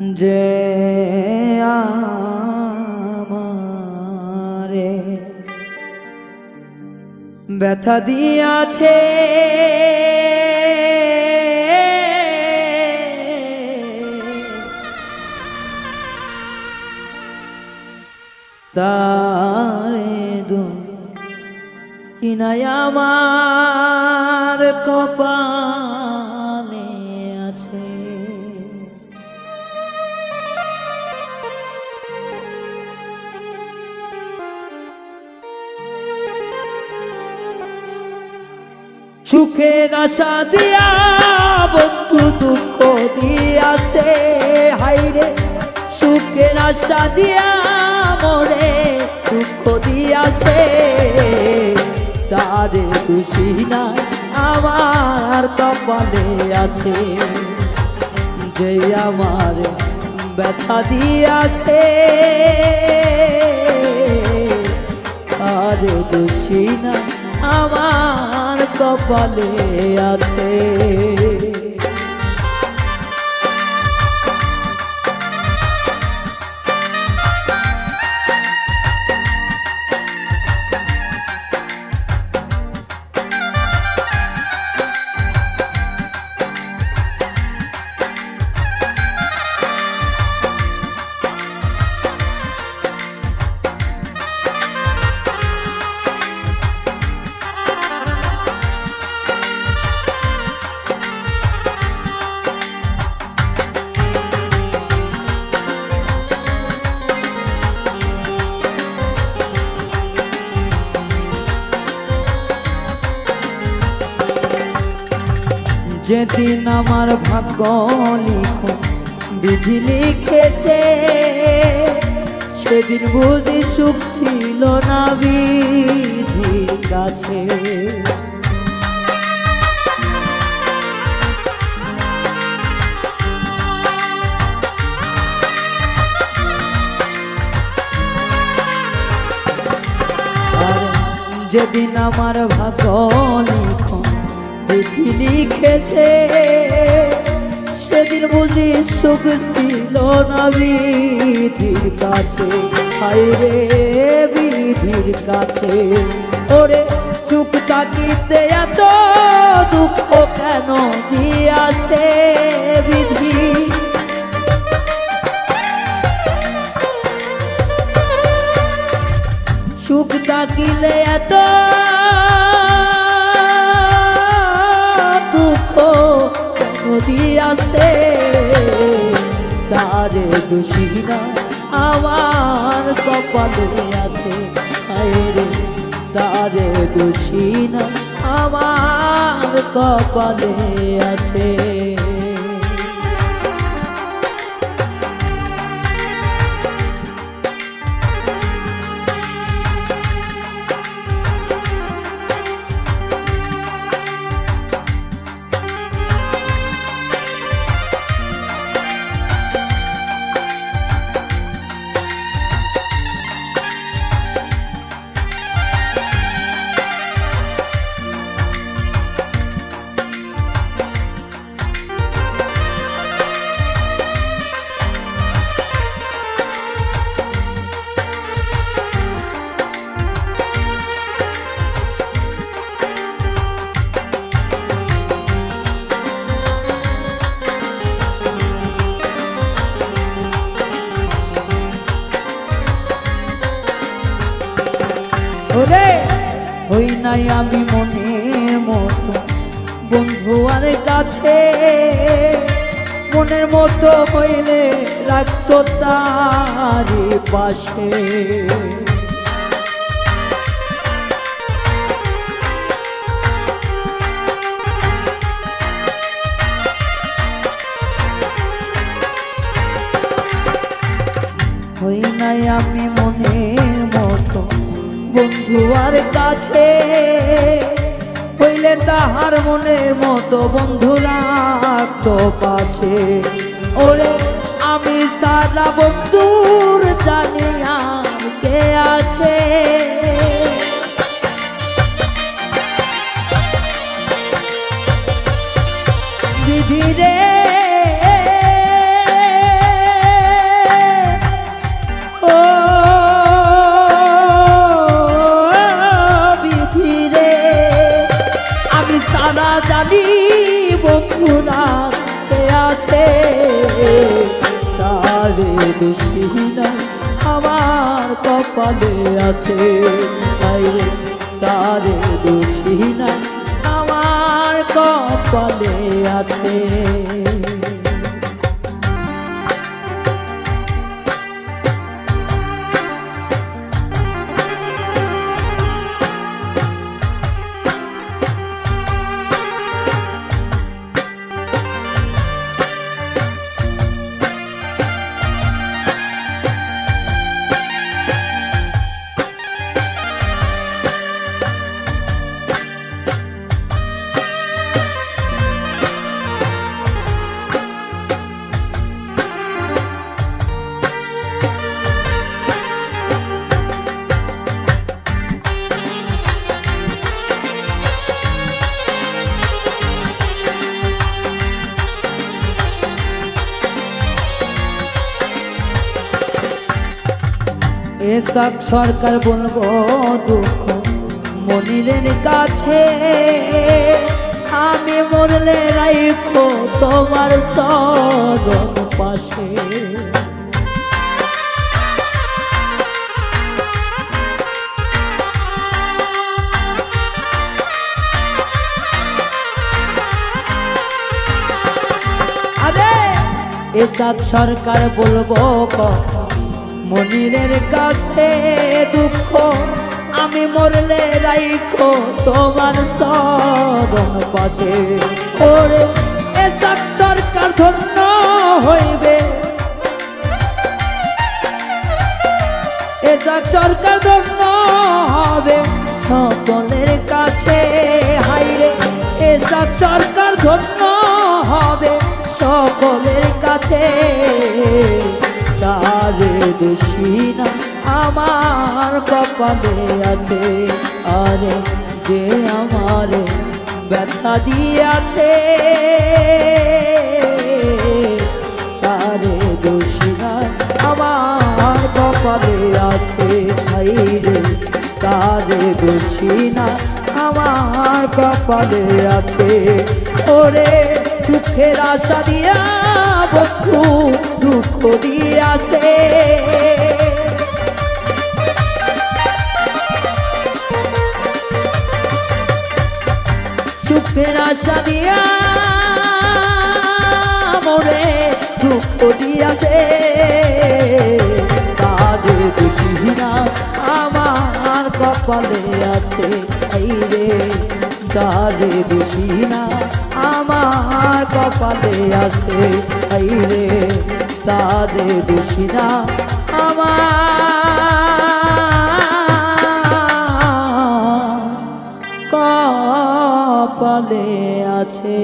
যে আমারে ব্যথা দিয়াছে তারে দু কিনায় আমার কপালে সুখের আশা দিয়া, বন্ধু দুঃখ দিয়াছে। হাইরে সুখের আশা দিয়া মরে দুঃখ দিয়াছে। তারে খুশি নাই, আমার কপালে আছে। যে আমার ব্যথা দিয়াছে। আর দোষী না আমার কপালে আছে। যেদিন আমার ভাগ্য লিখ, বিধি লিখেছে, সেদিন বুঝি সুখ ছিল না বিধি কাছে যেদিন আমার ভাগ্য লিখন বিধি লিখেছে। সেদিন বুঝি সুখ ছিল না বিধির কাছে। হাইরে বিধির কাছে। ওরে চুপ তাকিতে এত দুঃখ কেন দিয়াছে বিধি? সুখ থাকিলে এত আছে। তারে দোষী না আমার কপালে আছে। আয়রে তারে দোষী না আমার কপালে আছে। নাই আমি মনের মতো। বন্ধু আর কাছে মনের মতো হইলে রাখতো তারি পাশে। হই নাই আমি মনের বন্ধু আর কাছে হইলে তাহার মনের মতো বন্ধু রাখতো পাশে। ওরে, আমি সারা বন্ধুর জানি আর কে আছে। বিধি দোষী নাই আমার কপালে আছে। তাই তারে দোষী না আমার কপালে আছে। এসব সরকার বলব দুঃখ। মনিরের কাছে আমি মরলে রাইখো তোমার চরণ পাশে। এসব সরকার বলব কথা মনিরের কাছে দুঃখ, আমি মরলে রাইখো তোমার চরণ পাশে। ওরে এসব সরকার ধন্য হইবে। এসব সরকার ধন্য হবে। সকলের কাছে, হাইরে এসব সরকার ধন্য হবে। সকলের কাছে তারে দোষী না, আমার কপালে আছে। আরে যে আমার ব্যথা দিয়েছে, তারে দোষী না, আমার কপালে আছে। ভাই রে, তারে দোষী না, আমার কপালে আছে। ওরে সুখের আশা দিয়া বন্ধু দুঃখ দিয়াছে। সুখের আশা দিয়া মরে দুঃখ দিয়াছে। তাদের দুঃখীরা আমার কপালে আছে। এই রে তারে দুঃখীরা আমার কপালে আছে আইরে তাদের দোষীরা আমার কপালে আছে।